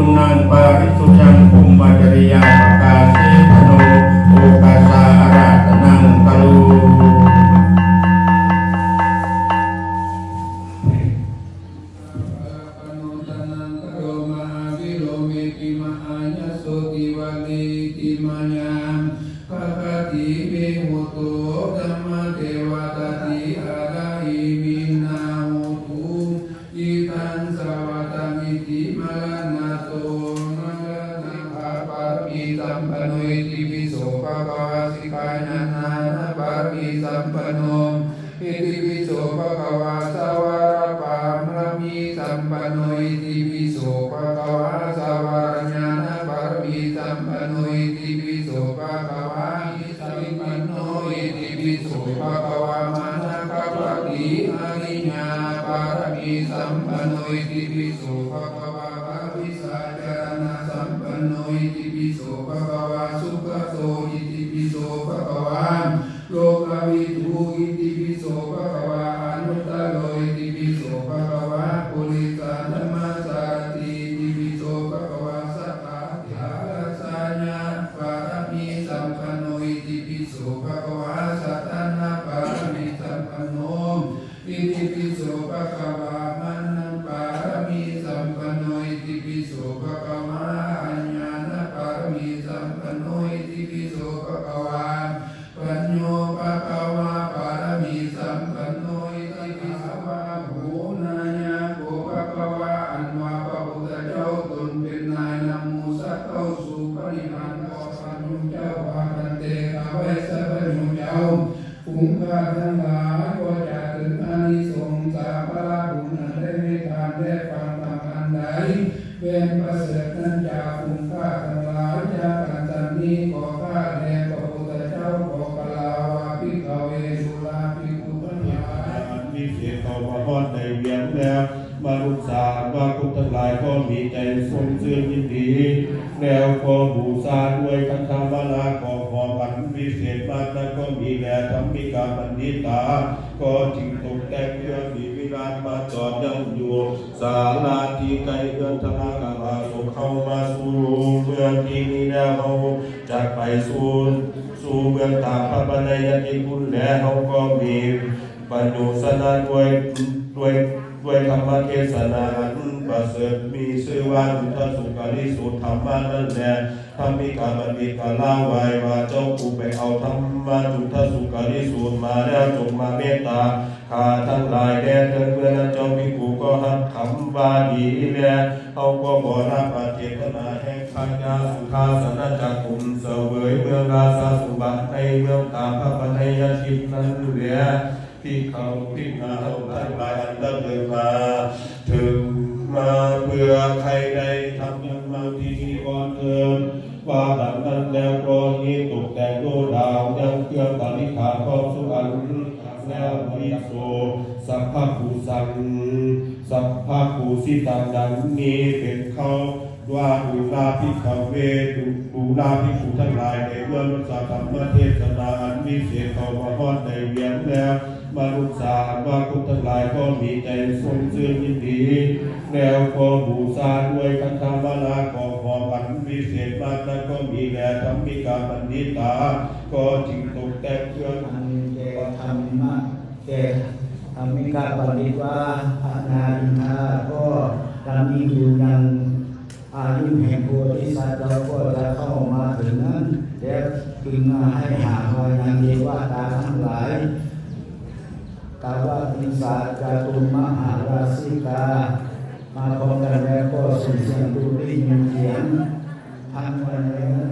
วระปริปุณังปา มปนอิติปิโสภะคะวะสิกายนานานะปามิสัมปโนอิติปิโสภะคะวะสวะระปามรมีสัมปนโนอิติปิโสภะคะวะสวะระญาณปารมีสัมปนโนอิติปิโสภะคะวะอิสัมปันโนอิติปิโสภะคะวะมานะคะปะติอริญาปารมีสัมปนโนอิติปิ มีใจทรงซื่นยินดีแล้วก็บูชาด้วยคันธาวลาขอขอวันวิเศษมากนั้นก็มีแด่ธรรมิกาปันนิตา ก็จึงตกแต่งเครื่องมีวิรานมาจอดยังอยู่ศาลาที่ไกลเอื้อนธนากาลาสงเข้ามาสู่เมืองที่นี้แล้วเขาจะไปสู่สู่เมืองตามพระบันไดยติคุณแล้วเขาก็มีบรรจุสนาด้วยด้วย ด้วยธรรมเทศนาอันประเสริฐมีชื่อว่าอุทสุกริสุธรรมานั่นแหละ ธรรมิกาบัณฑิกาลาไว้ว่าเจ้ากูไปเอาธรรมะจุทสุกาลิสูตรมาแล้วจงมาเมตตาข้าทั้งหลายแด่เถิดเมื่อนั้นเจ้าพิกูก็หักคำว่าดีแลเขาก็บ่รับอาเจตนาแห่งปัญญาสุขาสนจักกุมเสวยเมืองราชาสุบัติในเมืองตามพระปัญญาชิตนั้นเหลือที่เขาที่มาเอาทั้งหลายอันดำเนินมาถึงมาเพื่อใครใดทำยังมาที่นี่ก่อนเถิด ว่าหลังนั้นแล้วก็นี้ตกแต่งโลดาวยังเครื่องตาลิขาพร้อมสุอันแล้วบริโสสัพพะภูสังสัพพะภูสิตังดังนี้เป็นเขาว่าดูลาภิกขเวดูดูลาภิกขุทั้งหลายในเรื่องสาธรรมเทศนาอันมีเสียเขามาฮอดในเวียนแล้ว มารุษาว่าคุทั้งหลายก็มีใจทรงซื่นยินดีแล้วก็บูชาด้วยคันธาวลาขอขออันวิเศษมากนั้นก็มีแด่ธรรมิกาปันนิตา ก็จึงตกแต่งเครื่องอันเจธรรมะเจธรรมิกาปฏิว่าอานาอินาก็ตามมีอยู่ยังอายุแห่งโพธิสัตว์เราก็จะเข้ามาถึงนั้นแล้วจึงมาให้หาหอยนางเทวตาทั้งหลาย กาวาติสาจาตุมหาราชิกา มาพร้อมกันแล้วก็ส่งเสียงดูได้ยินเสียงพันวันเลยนะ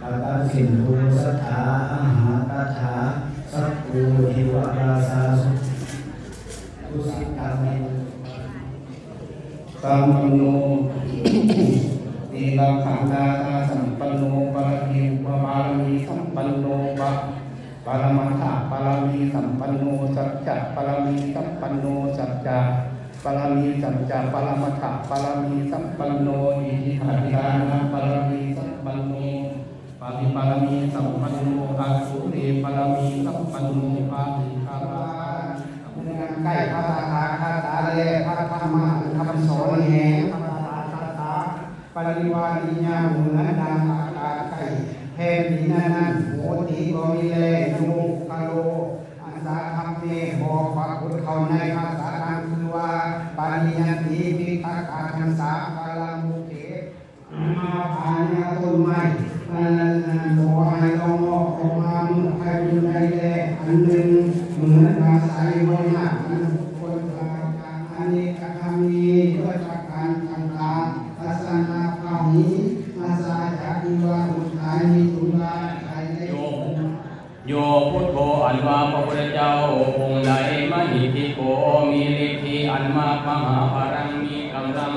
กาตาสินภูสัทธาอาหารตาถาสัพพูเทวราชาสุทุสิตามิกัมมโนตีลังขันดาตาสัมปันโนปะหิวบาลีสัมปันโน ปรมัตถะปรมีสัมปันโนสัจจะปรมีสัมปันโนสัจจะปรมีสัจจะปรมัตถะปรมีสัมปันโนอิทิหัตถานะปรมีสัมปันโนปาติปารมีสัมปันโนอาสุเรปารมีสัมปันโนอาติคาราพุทธังใกล้พระตาตาคาตาเลพระธรรมะคำสอนแห่งพระตาคาตาปริวาริญาเหมือนดังอากาศไก่แผ่นดินนั้น โหติโมิเลนุกะโลอันสาคัมเมบอกความคุณเขาในภาษาทางคือว่าปานิยันติมิตาคาทันสาคาลามุเกมาผ่านยาต้นไม่นันขอให้ลองออกมาเมื่อใครอยู่ในแดอันหนึ่งเหมือนภาศัยไว้หน้า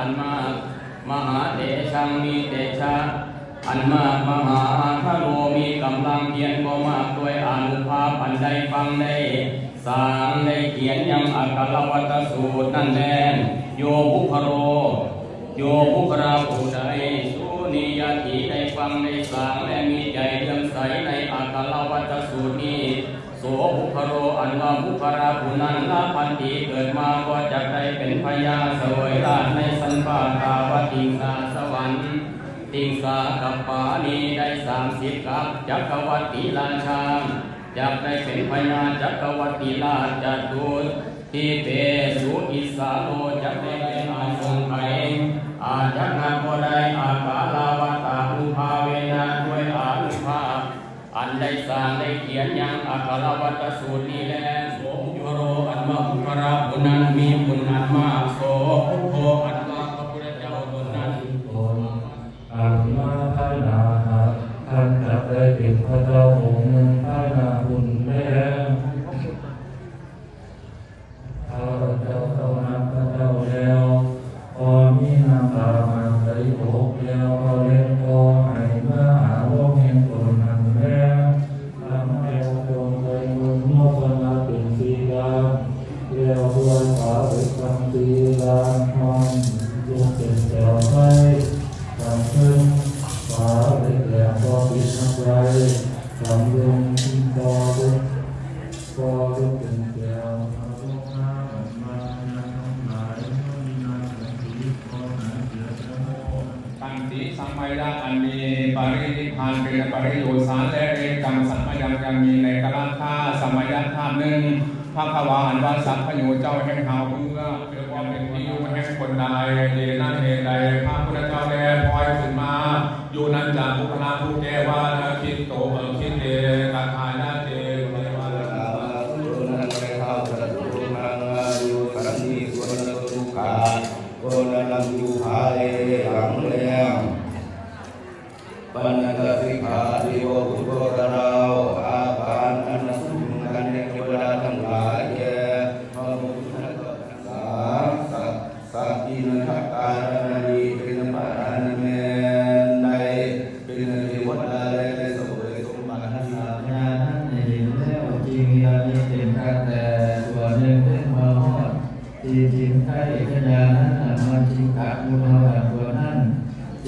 อันมากมหาเตชังมีเตชะอันมากมหาทโลมีกำลังเพียรก็มากด้วยอนุภาพอันใดฟังได้สางได้เขียนยังอักขลวัตสูตรนั่นแลโยบุคโร โยภุคราผู้ใดสุนิยติได้ฟังได้สางและมีใจเลื่อมใสในอัตตลวัตสูตรนี้ โสภุคโรอันว่าภุคราผู้นั้นละพันธีเกิดมาก็จะได้เป็นพญาเสวยราชในสันปาตาวติงสาสวรรค์ติงสากับปานีได้สามสิบกับจักรวรรดิราชาจะได้เป็นพญาจักรวรรดิราชจตุรที่เปสุอิสาโลจะได้เป็นอาทรงไขอาจักนันก็ได้อากาลาวา อันได้สร้างได้เขียนยังอัครวัตสูตรนี้แล้วโสยุโรอันว่าภุคราบุนันมีบุญอันมากโสโคอัน นักไรทำดวงพอลุกพอลุกเป็นแถวเอาลงน้ำมาน้ำหลายน้ำหลายสีพอหาเสียทั้งหมดตัติสัมมัยดาอันมีปรินิพานเป็นปริโยสารและเรกังสัมมัยังยังมีในกลังค่าสมัยยันธาตุหนึ่งพระขวาอันว่าสัพพโยเจ้าแห่งเฮาเมื่อเรียกว่าเป็นที่อยู่แห่งคนใดเดนั่นเอใด นากบุคลาผู้แก้ว่านาคิดโตเออคิดเดกัทายนาเจเทวาลมปัญญาสิกขาดิโอบุตรเรา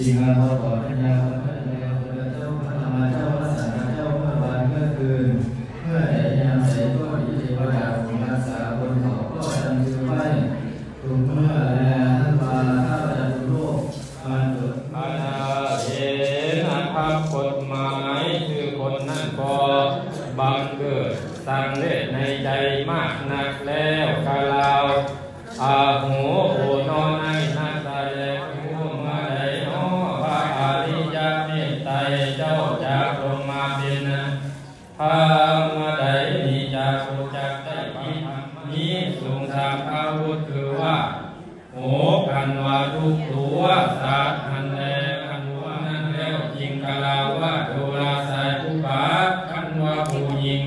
จริงเอามาต่อขยาพระแล้วพระเจ้าพระธรรมเจ้าพระสังฆเจ้าเมื่อวันเมื่อคืนเมื่อใดยามใดก็ยิเทวดาของรักษาบนเขาก็จำชื่อไว้ทุกเมื่อแลท่านมาข้าพเจ้าทุกโลกมาเกิดอาณาเห็นอภาพกฎหมายคือคนนั้นก็บังเกิดตั้งเล็ดในใจมากนักแล้วกาลาวอาหูโอนอนใน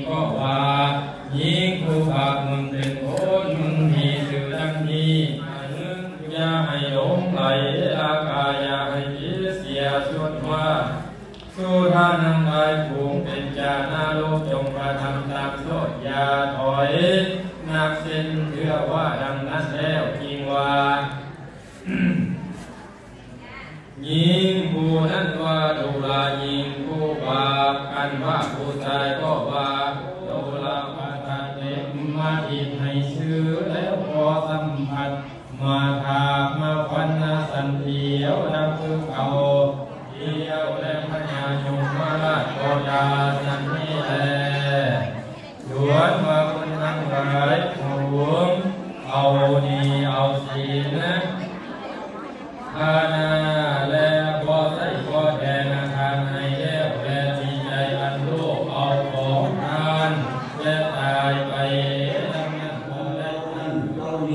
ก็ว่ายิ่งผู้บาปมึ อิทให้ซื้อแล้วพอสัมผัสมาทา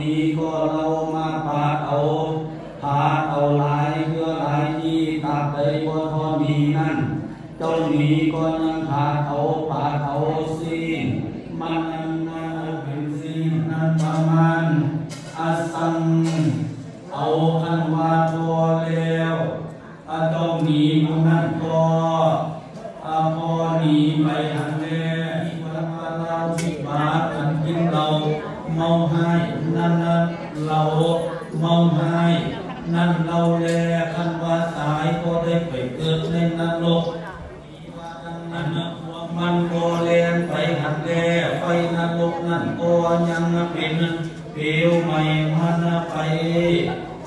你个 ให้นั่นนั้นเราเมาให้นั่นเราแลคันว่าตายก็ได้ไปเกิดในนรกนั้นความันก็แลนไปหันแลไปนรกนั่นก็ยังเป็นเปลวใหม่มันไป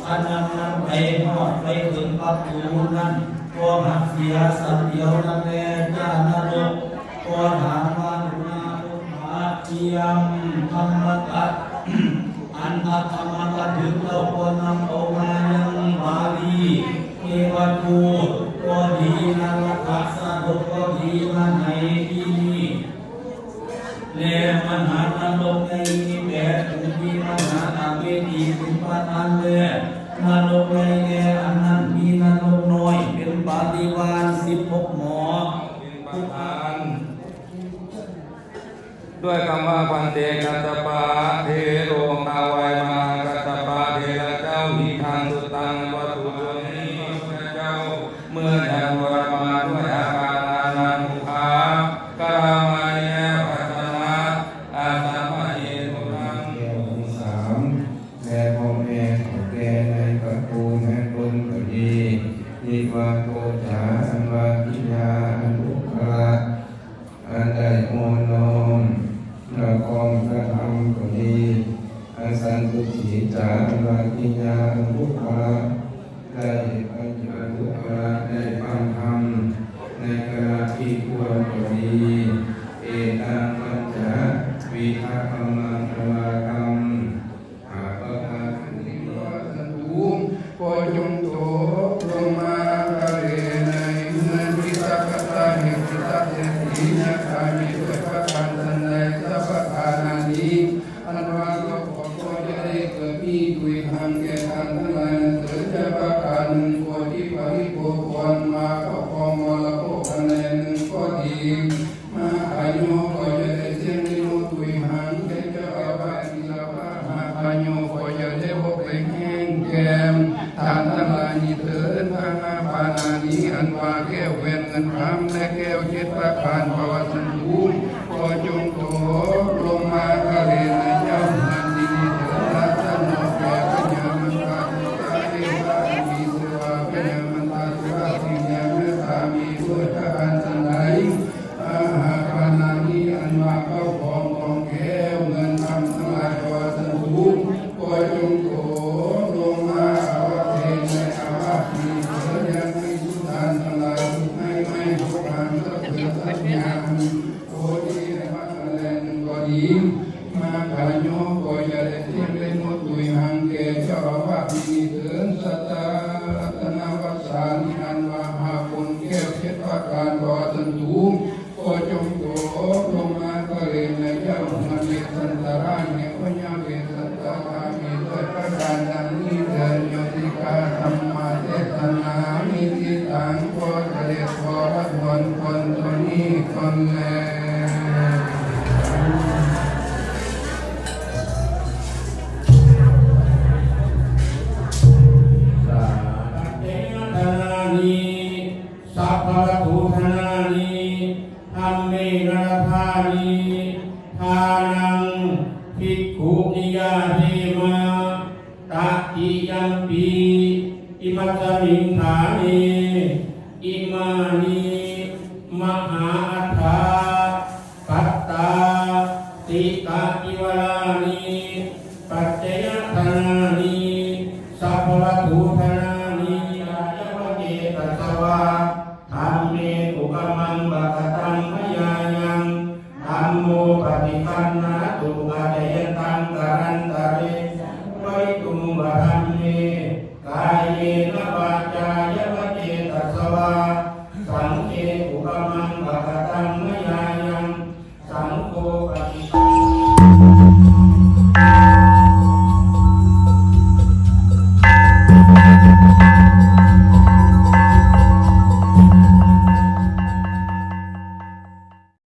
อันนั้นไปหอดไปถึงประตูนั้นก็หักเสียสัตเดียวนั่นแลจ้านรกก็ถามว่านาลุมาเทียมธรรมกัต อันอาธรรมกถึงเราควรนำเอามายังมาดีเอวัตูก็ดีนะรักษาโลกก็ดีนะในที่นี้แมันหานรกในนี้แปดถึงที่มหาอาเวทีถึงปานันเลนรกในแก่อันนั้นมีนรกน้อย เป็นปาฏิวานสิบหกหมอทุกอันด้วยคำว่าพันเตกัต มิทังสุตังวตุ